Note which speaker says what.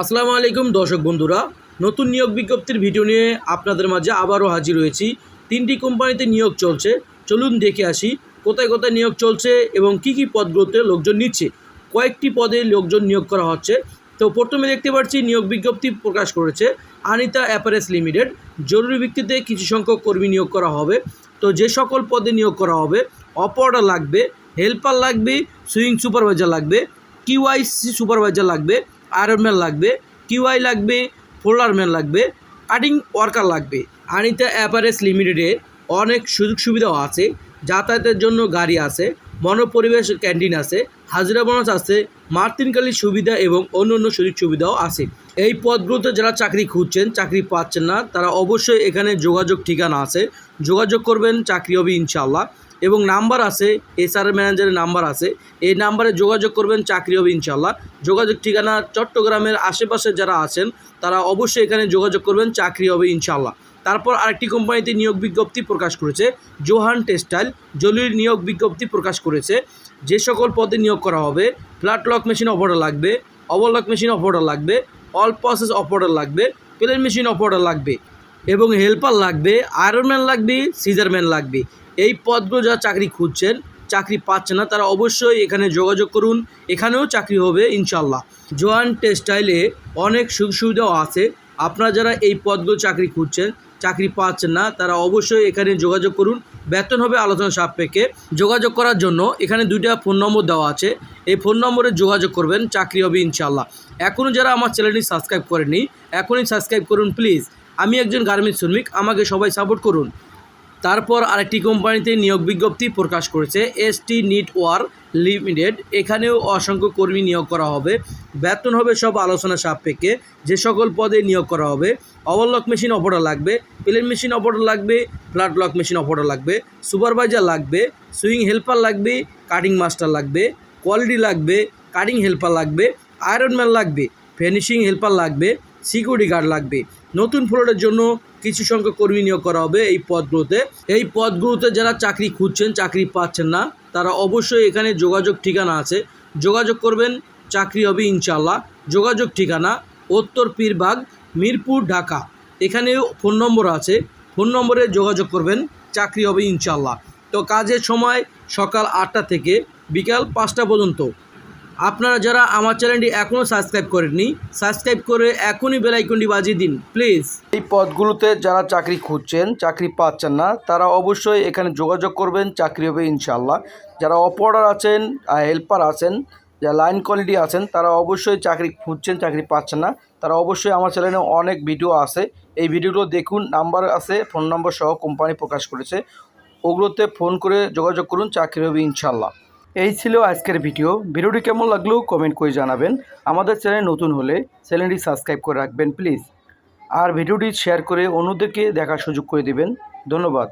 Speaker 1: আসসালামু আলাইকুম, দর্শক বন্ধুরা। নতুন নিয়োগ বিজ্ঞপ্তির ভিডিও নিয়ে আপনাদের মাঝে আবারও হাজির হয়েছি। তিনটি কোম্পানিতে নিয়োগ চলছে। চলুন দেখে আসি, কোথায় কোথায় নিয়োগ চলছে এবং কি কি পদগুলোতে লোকজন নিচ্ছে। কয়েকটি পদে লোকজন নিয়োগ করা হচ্ছে। তো প্রথমে দেখতে পাচ্ছি, নিয়োগ বিজ্ঞপ্তি প্রকাশ করেছে আনিতা অ্যাপারেস লিমিটেড। জরুরি ভিত্তিতে কিছু সংখ্যক কর্মী নিয়োগ করা হবে। তো যে সকল পদে নিয়োগ করা হবে অপারেটর লাগবে, হেল্পার লাগবে, সুইং সুপারভাইজার লাগবে, কিউআইসি সুপারভাইজার লাগবে আয়রনম্যান লাগবে কিউআই লাগবে ফোল্ডারম্যান লাগবে কাটিং ওয়ার্কার লাগবে। আনিতা অ্যাপারেস লিমিটেডে অনেক সুযোগ সুবিধাও আছে, যাতায়াতের জন্য গাড়ি আছে মনোপরিবেশ ক্যান্টিন আছে, হাজিরা বোনাস আছে মার্তিনকালীর সুবিধা এবং অন্য অন্য সুযোগ সুবিধাও আছে। এই পদগুলোতে যারা চাকরি খুঁজছেন, চাকরি পাচ্ছেন না, তারা অবশ্যই এখানে যোগাযোগ ঠিকানা আছে। যোগাযোগ করবেন, চাকরি হবে ইনশাল্লাহ এবং নাম্বার আছে এসআর ম্যানেজারের নাম্বার আছে। এই নাম্বারে যোগাযোগ করবেন চাকরি হবে ইনশাল্লাহ যোগাযোগ ঠিকানা চট্টগ্রামের আশেপাশে যারা আছেন, তারা অবশ্যই এখানে যোগাযোগ করবেন, চাকরি হবে ইনশাল্লাহ তারপর আরেকটি কোম্পানিতে নিয়োগ বিজ্ঞপ্তি প্রকাশ করেছে, জোহান টেক্সটাইল। জলির নিয়োগ বিজ্ঞপ্তি প্রকাশ করেছে, যে সকল পদে নিয়োগ করা হবে, ফ্ল্যাট লক মেশিন অপারেটর লাগবে, ওভারলক মেশিন অপারেটর লাগবে, অল প্রসেস অপারেটর লাগবে প্লেন মেশিন অপারেটর লাগবে। এবং হেল্পার লাগবে আয়রনম্যান লাগবে সিজারম্যান লাগবে। এই পদগুলো যারা চাকরি খুঁজছেন, চাকরি পাচ্ছে না, তারা অবশ্যই এখানে যোগাযোগ করুন। এখানেও চাকরি হবে ইনশাল্লাহ জোয়ান টেক্সটাইলে অনেক সুযোগ সুবিধাও আছে। আপনারা যারা এই পদগুলো চাকরি খুঁজছেন, চাকরি পাচ্ছেন না, তারা অবশ্যই এখানে যোগাযোগ করুন। বেতন হবে আলোচনা সাপেক্ষে। যোগাযোগ করার জন্য এখানে দুইটা ফোন নম্বর দেওয়া আছে। এই ফোন নম্বরে যোগাযোগ করবেন, চাকরি হবে ইনশাল্লাহ এখনও যারা আমার চ্যানেলটি সাবস্ক্রাইব করেনি এখনই সাবস্ক্রাইব করুন, প্লিজ। আমি একজন গার্মেন্টস শ্রমিক, আমাকে সবাই সাপোর্ট করুন। তারপর আরেকটি কোম্পানিতে নিয়োগ বিজ্ঞপ্তি প্রকাশ করেছে, S T knit wear limited এখানেও অসংখ্য কর্মী নিয়োগ করা হবে। বেতন হবে সব আলোচনা সাপেক্ষে। যে সকল পদে নিয়োগ করা হবে ওভারলক মেশিন অপারেটর লাগবে প্লেন মেশিন অপারেটর লাগবে ফ্ল্যাট লক মেশিন অপারেটর লাগবে সুপারভাইজার লাগবে সুইং হেল্পার লাগবে কাটিং মাস্টার লাগবে কোয়ালিটি লাগবে কাটিং হেল্পার লাগবে আয়রনম্যান লাগবে ফিনিশিং হেল্পার লাগবে সিকিউরিটি গার্ড লাগবে। নতুন ফ্লোরের জন্য কিছু সংখ্যক কর্মী নিয়োগ করা হবে এই পদগুলোতে। এই পদগুলোতে যারা চাকরি খুঁজছেন, চাকরি পাচ্ছেন না, তারা অবশ্যই এখানে যোগাযোগ ঠিকানা আছে। যোগাযোগ করবেন, চাকরি হবে ইনশাল্লাহ যোগাযোগ ঠিকানা উত্তর পীরবাগ মিরপুর, ঢাকা। এখানেও ফোন নম্বর আছে। ফোন নম্বরে যোগাযোগ করবেন, চাকরি হবে ইনশাল্লাহ তো কাজের সময় সকাল আটটা থেকে বিকাল পাঁচটা পর্যন্ত আপনারা যারা আমার চ্যানেলটি এখনও সাবস্ক্রাইব করেননি, সাবস্ক্রাইব করে এখনই বেলাইকনটি বাজিয়ে দিন, প্লিজ। এই পদগুলোতে যারা চাকরি খুঁজছেন, চাকরি পাচ্ছেন না, তারা অবশ্যই এখানে যোগাযোগ করবেন, চাকরি হবে ইনশাল্লাহ যারা অপারেটর আছেন হেল্পার আছেন, যারা লাইন কোয়ালিটি আছেন, তারা অবশ্যই চাকরি খুঁজছেন, চাকরি পাচ্ছেন না, তারা অবশ্যই আমার চ্যানেলে অনেক ভিডিও আছে। এই ভিডিওগুলো দেখুন নাম্বার আছে ফোন নম্বর সহ কোম্পানি প্রকাশ করেছে। ওগুলোতে ফোন করে যোগাযোগ করুন, চাকরি হবে ইনশাল্লাহ এই ছিল আজকের ভিডিও। ভিডিওটি কেমন লাগল কমেন্ট করে জানাবেন। আমাদের চ্যানেল নতুন হলে চ্যানেলটি সাবস্ক্রাইব করে রাখবেন, প্লিজ। আর ভিডিওটি শেয়ার করে অন্যদেরকে দেখার সুযোগ করে দেবেন। ধন্যবাদ।